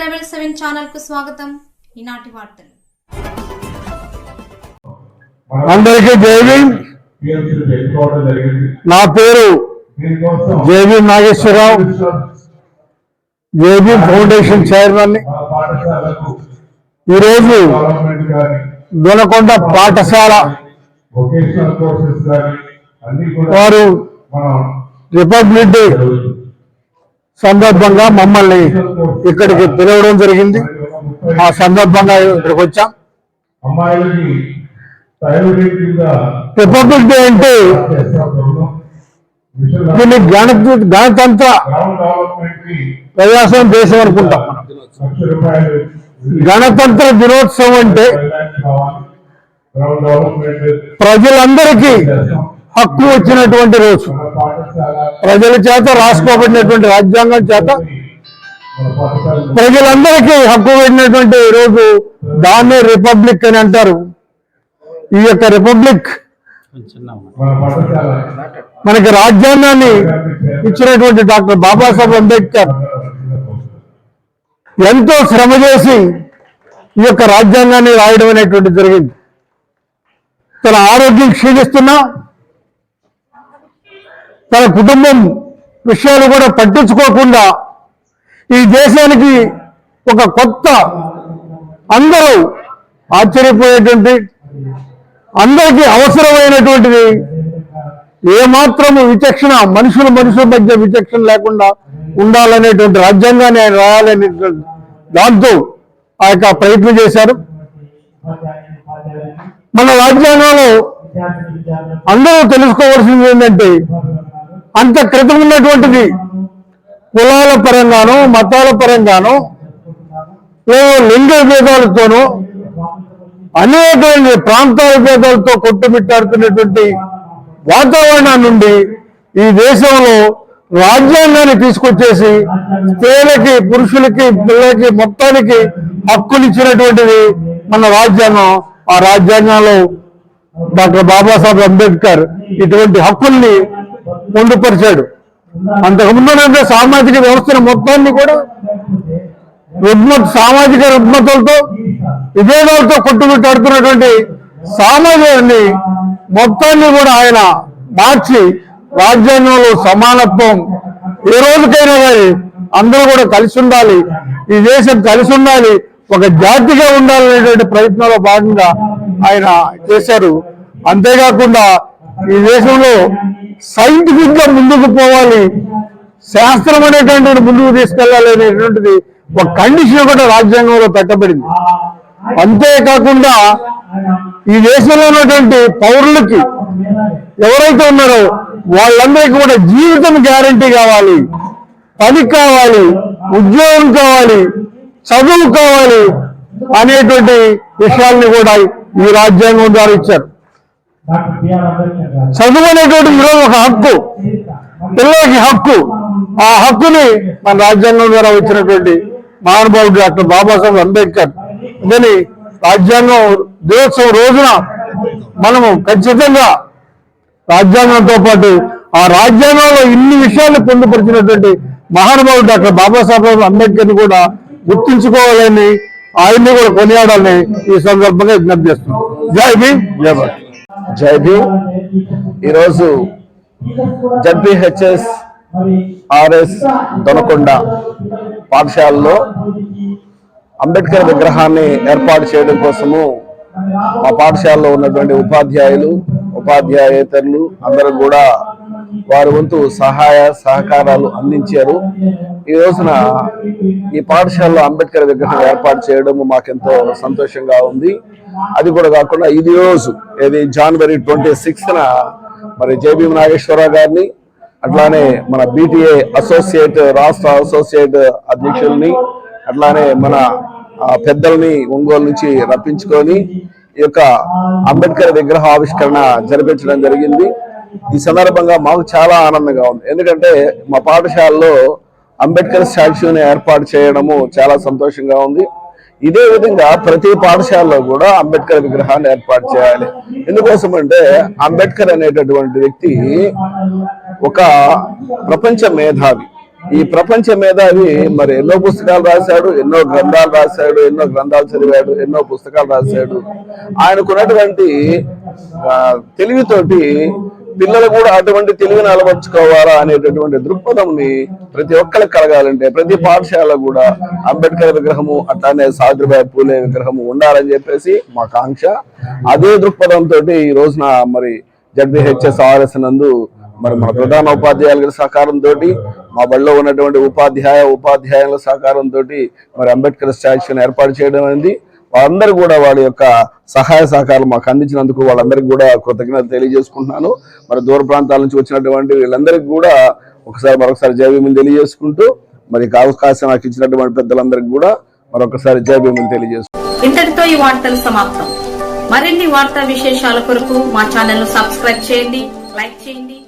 Rebel seven ఛానల్కు స్వాగతం. ఈనాటి వార్తలు. అందరికీ జైవి నా పేరు దీనికోసం JB Nageswararao. JB foundation chairman ఈరోజు దొనకొండ పాఠశాల వారు రిపబ్లిక్ డే సందర్భంగా మమ్మల్ని ఇక్కడికి పిలవడం జరిగింది. ఆ సందర్భంగా ఇక్కడికి వచ్చాం. రిపబ్లిక్ డే అంటే దీన్ని గణ గణతంత్ర ప్రజాస్వామ్య దేశం అనుకుంటాం మనం. గణతంత్ర దినోత్సవం అంటే ప్రజలందరికీ హక్కు వచ్చినటువంటి రోజు. ప్రజల చేత రాసుకోబడినటువంటి రాజ్యాంగం చేత ప్రజలందరికీ హక్కు పెట్టినటువంటి రోజు దాన్ని రిపబ్లిక్ అని అంటారు. ఈ యొక్క రిపబ్లిక్ మనకి రాజ్యాంగాన్ని ఇచ్చినటువంటి డాక్టర్ బాబాసాహెబ్ అంబేద్కర్ ఎంతో శ్రమ చేసి ఈ యొక్క రాజ్యాంగాన్ని రాయడం అనేటువంటి జరిగింది. తన ఆరోగ్యం క్షీణిస్తున్నా తన కుటుంబం విషయాలు కూడా పట్టించుకోకుండా ఈ దేశానికి ఒక కొత్త అందరూ ఆశ్చర్యపోయేటువంటి అందరికీ అవసరమైనటువంటిది ఏమాత్రము విచక్షణ మనుషుల మనుషుల మధ్య విచక్షణ లేకుండా ఉండాలనేటువంటి రాజ్యాంగాన్ని ఆయన రాయాలనేటువంటి దాంతో ఆ యొక్క ప్రయత్నం చేశారు. మన రాజ్యాంగంలో అందరూ తెలుసుకోవాల్సింది ఏంటంటే అంత క్రితం ఉన్నటువంటిది. కులాల పరంగానో మతాల పరంగానో ఏవో లింగ భేదాలతోనూ అనేకమైన ప్రాంతాల భేదాలతో కొట్టుమిట్టాడుతున్నటువంటి వాతావరణం నుండి ఈ దేశంలో రాజ్యాంగాన్ని తీసుకొచ్చేసి స్త్రీలకి పురుషులకి పిల్లలకి మొత్తానికి హక్కునిచ్చినటువంటిది మన రాజ్యాంగం. ఆ రాజ్యాంగంలో డాక్టర్ బాబాసాహెబ్ అంబేద్కర్ ఇటువంటి హక్కుల్ని పొందుపరిచాడు అంతకుముందు సామాజిక వ్యవస్థను మొత్తాన్ని కూడా రుగ్మత సామాజిక రుగ్మతలతో విభేదాలతో కొట్టుమిట్టాడుతున్నటువంటి సామాజికాన్ని మొత్తాన్ని కూడా ఆయన మార్చి రాజ్యాంగంలో సమానత్వం ఏ రోజుకైనా కానీ అందరూ కూడా కలిసి ఉండాలి. ఈ దేశం కలిసి ఉండాలి. ఒక జాతిగా ఉండాలనేటువంటి ప్రయత్నంలో భాగంగా ఆయన చేశారు. అంతేకాకుండా ఈ దేశంలో సైంటిఫిక్గా ముందుకు పోవాలి. శాస్త్రం అనేటువంటిది ముందుకు తీసుకెళ్ళాలి అనేటువంటిది ఒక కండిషన్ కూడా రాజ్యాంగంలో పెట్టబడింది. అంతేకాకుండా ఈ దేశంలో ఉన్నటువంటి పౌరులకి ఎవరైతే ఉన్నారో వాళ్ళందరికీ కూడా జీవితం గ్యారంటీ కావాలి. పని కావాలి ఉద్యోగం కావాలి చదువు కావాలి అనేటువంటి విషయాల్ని కూడా ఈ రాజ్యాంగం ద్వారా ఇచ్చారు. డాక్టర్ ఈరోజు ఒక హక్కు. పిల్లలకి హక్కు. ఆ హక్కుని మన రాజ్యాంగం ద్వారా వచ్చినటువంటి మహానుభావుడు డాక్టర్ బాబాసాహెబ్ అంబేద్కర్దని రాజ్యాంగం దినోత్సవం రోజున మనము ఖచ్చితంగా రాజ్యాంగంతో పాటు ఆ రాజ్యాంగంలో ఇన్ని విషయాలు పొందుపరిచినటువంటి మహానుభావుడు డాక్టర్ బాబాసాహెబ్ అంబేద్కర్ని కూడా గుర్తుంచుకోవాలని ఆయన్ని కూడా కొనియాడాలని ఈ సందర్భంగా విజ్ఞప్తి చేస్తున్నాం. జై భీమ్. జై భారత్. జై భీమ్. ఈరోజు జడ్పిహెచ్ఎస్ ఆర్ఎస్ దొనకొండ పాఠశాలలో అంబేద్కర్ విగ్రహాన్ని ఏర్పాటు చేయడం కోసము మా పాఠశాలలో ఉన్నటువంటి ఉపాధ్యాయులు ఉపాధ్యాయేతరులు అందరూ కూడా వారి వంతు సహాయ సహకారాలు అందించారు. ఈ రోజున ఈ పాఠశాలలో అంబేద్కర్ విగ్రహం ఏర్పాటు చేయడం మాకెంతో సంతోషంగా ఉంది. అది కూడా కాకుండా ఇది రోజు ఇది జనవరి ట్వంటీ సిక్స్త్న మరి జేబీ నాగేశ్వరరావు గారిని అట్లానే మన బీటీఏ అసోసియేట్ రాష్ట్ర అసోసియేట్ అధ్యక్షుల్ని అట్లానే మన పెద్దల్ని ఒంగోలు నుంచి రప్పించుకొని ఈ యొక్క అంబేద్కర్ విగ్రహ ఆవిష్కరణ జరిపించడం జరిగింది. ఈ సందర్భంగా మాకు చాలా ఆనందంగా ఉంది. ఎందుకంటే మా పాఠశాలలో అంబేద్కర్ స్టాచ్యూని ఏర్పాటు చేయడము చాలా సంతోషంగా ఉంది. ఇదే విధంగా ప్రతి పాఠశాలలో కూడా అంబేద్కర్ విగ్రహాన్ని ఏర్పాటు చేయాలి. ఎందుకోసం అంటే అంబేద్కర్ అనేటటువంటి వ్యక్తి ఒక ప్రపంచ మేధావి. ఈ ప్రపంచ మేధావి మరి ఎన్నో పుస్తకాలు రాశాడు ఎన్నో గ్రంథాలు రాశాడు ఎన్నో గ్రంథాలు చదివాడు ఎన్నో పుస్తకాలు రాశాడు. ఆయనకున్నటువంటి తెలివితోటి పిల్లలు కూడా అటువంటి తెలివిని అలవర్చుకోవాలా అనేటటువంటి దృక్పథంని ప్రతి ఒక్కరికి కలగాలంటే ప్రతి పాఠశాల కూడా అంబేద్కర్ విగ్రహము అట్లానే సావిత్రిబాయి పూలే విగ్రహము ఉండాలని చెప్పేసి మా కాంక్ష అదే దృక్పథంతో ఈ రోజున మరి జడ్బిహెచ్ఎస్ ఆర్ఎస్ నందు మరి మన ప్రధాన ఉపాధ్యాయుల సహకారంతో మా బడిలో ఉన్నటువంటి ఉపాధ్యాయ ఉపాధ్యాయుల సహకారంతో మరి అంబేద్కర్ స్టాచ్యూని ఏర్పాటు చేయడం అనేది వాళ్ళందరూ కూడా వాళ్ళ యొక్క సహాయ సహకారాలు మాకు అందించినందుకు వాళ్ళందరికీ కూడా కృతజ్ఞత తెలియజేసుకుంటున్నాను. మరి దూర ప్రాంతాల నుంచి వచ్చినటువంటి వీళ్ళందరికీ కూడా ఒకసారి మరొకసారి జయభీములు తెలియజేసుకుంటూ మరి అవకాశం నాకు ఇచ్చినటువంటి పెద్దలందరికీ కూడా మరొకసారి జయభీములు తెలియజేసుకుంటాను ఇంతటితో ఈ వార్తలు సమాప్తం. మరిన్ని వార్తా విశేషాల కొరకు మా ఛానల్ను సబ్స్క్రైబ్ చేయండి లైక్ చేయండి.